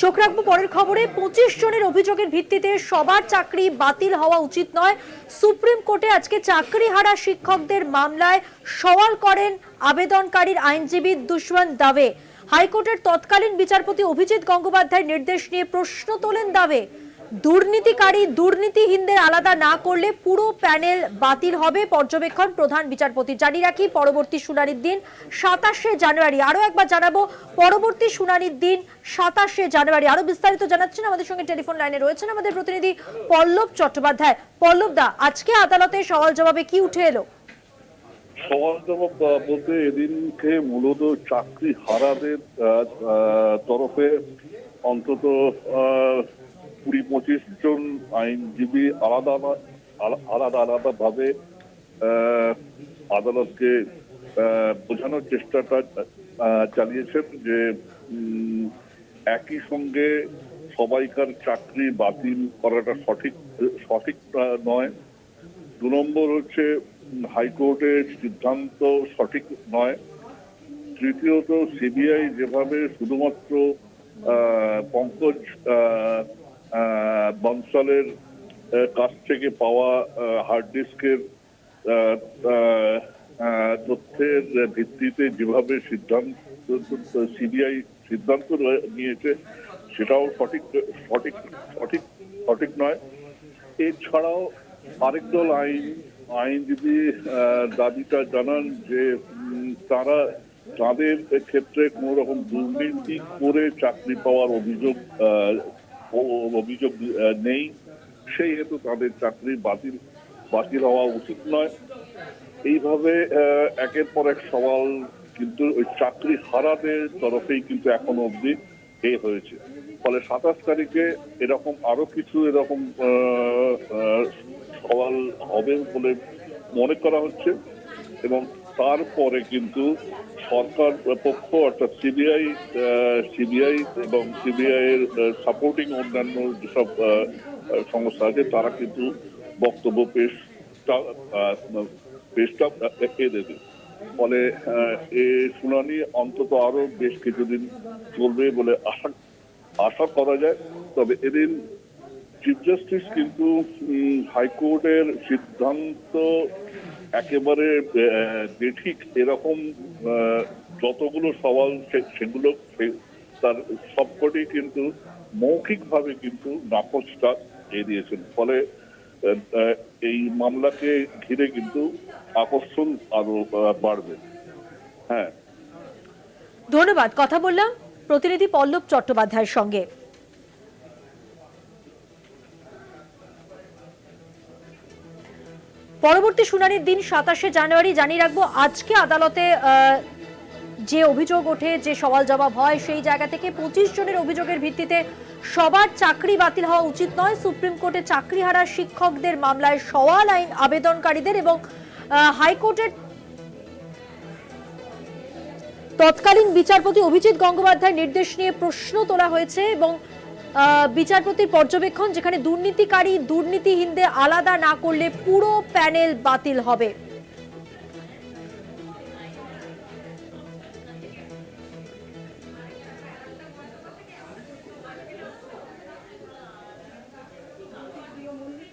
চোখ রাখব পরের খবরে। পঁচিশ জনের অভিযোগের ভিত্তিতে সবার চাকরি বাতিল হওয়া উচিত নয়। সুপ্রিম কোর্টে আজকে চাকরি হারা শিক্ষকদের মামলায় সওয়াল করেন আবেদনকারীর আইনজীবী দুষ্মন্ত দাবে। হাইকোর্টের তৎকালীন বিচারপতি অভিজিৎ গঙ্গোপাধ্যায়ের নির্দেশ নিয়ে প্রশ্ন তোলেন দাবে। দুর্নীতিকারী, দুর্নীতিহীনদের আলাদা না করলে পুরো প্যানেল বাতিল হবে পর্যবেক্ষণ প্রধান বিচারপতি। জানিয়ে রাখি, পরবর্তী শুনানির দিন সাতাশে জানুয়ারি। আরও একবার জানাব, পরবর্তী শুনানির দিন সাতাশে জানুয়ারি। আরও বিস্তারিত জানাচ্ছেন আমাদের সঙ্গে টেলিফোন লাইনে রয়েছেন আমাদের প্রতিনিধি পল্লব চট্টোপাধ্যায়। পল্লব দা, আজকে আদালতে সওয়াল জবাবে কি উঠে এলো? সওয়াল জবাব বলতে এদিনকে মূলত চাকরি হারাদের তরফে অন্তত কুড়ি পঁচিশ জন আইনজীবী আলাদা আলা- আলা- আলাদা আলাদা ভাবে আদালতকে বোঝানোর চেষ্টাটা চালিয়েছেন যে একই সঙ্গে সবাইকার চাকরি বাতিল করাটা সঠিক সঠিক নয়। দু নম্বর হচ্ছে, হাইকোর্টের সিদ্ধান্ত সঠিক নয়। তৃতীয়ত, সিবিআই যেভাবে শুধুমাত্র পঙ্কজ বনসালের কাছ থেকে পাওয়া হার্ড ডিস্কের তথ্যের ভিত্তিতে যেভাবে সিদ্ধান্ত সিবিআই সিদ্ধান্ত নিয়েছে, সেটাও সঠিক সঠিক সঠিক সঠিক নয়। এছাড়াও আরেক দল আইন, আইনজীবী দাবিটা জানান যে তারা তাদের ক্ষেত্রে কোন রকম দুর্নীতি করে চাকরি পাওয়ার অভিযোগ অভিযোগ নেই। সেই হেতু তাদের চাকরি বাতিল বাতিল হওয়া উচিত নয়। এইভাবে একের পর এক সওয়াল কিন্তু ওই চাকরি হারাদের তরফেই কিন্তু এখনও অবধি এ হয়েছে। ফলে সাতাশ তারিখে এরকম আরও কিছু এরকম সওয়াল হবে বলে মনে করা হচ্ছে এবং তারপরে কিন্তু সরকার পক্ষ অর্থাৎ সিবিআই সিবিআই এবং সিবিআই এর সাপোর্টিং অন্যান্য যেসব সংস্থা আছে, তারা কিন্তু বক্তব্য পেশ পেশটা দেবে। ফলে এ শুনানি অন্তত আরও বেশ কিছুদিন চলবে বলে আশা আশা করা যায়। তবে এদিন চিফ জাস্টিস কিন্তু হাইকোর্টের সিদ্ধান্ত একেবারে বেঠিক এরকম যতগুলো সওয়াল সেগুলো তার সবকটি কিন্তু মৌখিকভাবে কিন্তু নাকচটা দিয়ে দিয়েছেন। ফলে এই মামলাকে ঘিরে কিন্তু আকর্ষণ আরও বাড়বে। হ্যাঁ। ধন্যবাদ। কথা বললাম প্রতিনিধি পল্লব চট্টোপাধ্যায়ের সঙ্গে। পরবর্তী শুনানির দিন সাতাশে জানুয়ারি জানিয়ে রাখব, আজকে আদালতে যে অভিযোগ ওঠে, যে সওয়াল জবাব হয়, সেই জায়গা থেকে পঁচিশ জনের অভিযোগের ভিত্তিতে সবার চাকরি বাতিল হওয়া উচিত নয়। সুপ্রিম কোর্টে চাকরি হারা শিক্ষকদের মামলায় সওয়াল আইন আবেদনকারীদের এবং হাইকোর্টের তৎকালীন বিচারপতি অভিজিৎ গঙ্গোপাধ্যায় নির্দেশ নিয়ে প্রশ্ন তোলা হয়েছে এবং বিচারপতির পর্যবেক্ষণ যেখানে দুর্নীতিকারী দুর্নীতিহীনদের আলাদা না করলে পুরো প্যানেল বাতিল হবে।